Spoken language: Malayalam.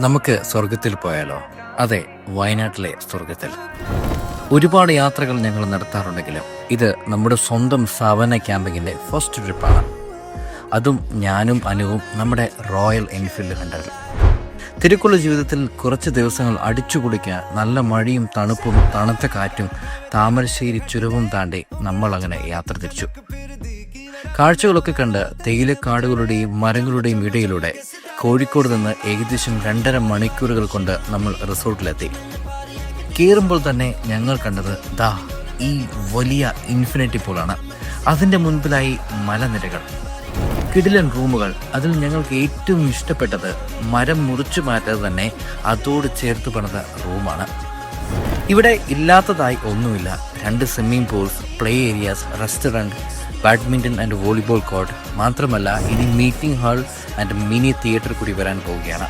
നമുക്ക് സ്വർഗത്തിൽ പോയാലോ? അതെ വയനാട്ടിലെ സ്വർഗത്തിൽ ഒരുപാട് യാത്രകൾ ഞങ്ങൾ നടത്താറുണ്ടെങ്കിലും ഇത് നമ്മുടെ സ്വന്തം സവന ക്യാമ്പിങ്ങിന്റെ ഫസ്റ്റ് ട്രിപ്പാണ് അതും ഞാനും അനുവും നമ്മുടെ റോയൽ എൻഫീൽഡ് ഹണ്ടറിൽ തിരക്കുള്ള ജീവിതത്തിൽ കുറച്ച് ദിവസങ്ങൾ അടിച്ചു കുടിക്കാൻ നല്ല മഴയും തണുപ്പും തണുത്ത കാറ്റും താമരശ്ശേരി ചുരവും താണ്ടി നമ്മൾ അങ്ങനെ യാത്ര തിരിച്ചു. കാഴ്ചകളൊക്കെ കണ്ട് തേയിലക്കാടുകളുടെയും മരങ്ങളുടെയും ഇടയിലൂടെ കോഴിക്കോട് നിന്ന് ഏകദേശം രണ്ടര മണിക്കൂറുകൾ കൊണ്ട് നമ്മൾ റിസോർട്ടിലെത്തി. കയറുമ്പോൾ തന്നെ ഞങ്ങൾ കണ്ടത് ദാ ഈ വലിയ ഇൻഫിനിറ്റി പൂളാണ്. അതിന്റെ മുൻപിലായി മലനിരകൾ. കിടിലൻ റൂമുകൾ. അതിൽ ഞങ്ങൾക്ക് ഏറ്റവും ഇഷ്ടപ്പെട്ടത് മരം മുറിച്ചു മാറ്റാതെ തന്നെ അതോട് ചേർത്ത് പണിത റൂമാണ്. ഇവിടെ ഇല്ലാത്തതായി ഒന്നുമില്ല. രണ്ട് swimming pools play areas restaurant badminton and volleyball court മാത്രമല്ല ഇനി meeting hall and mini theatre കൂടി വരാൻ പോവുകയാണ്.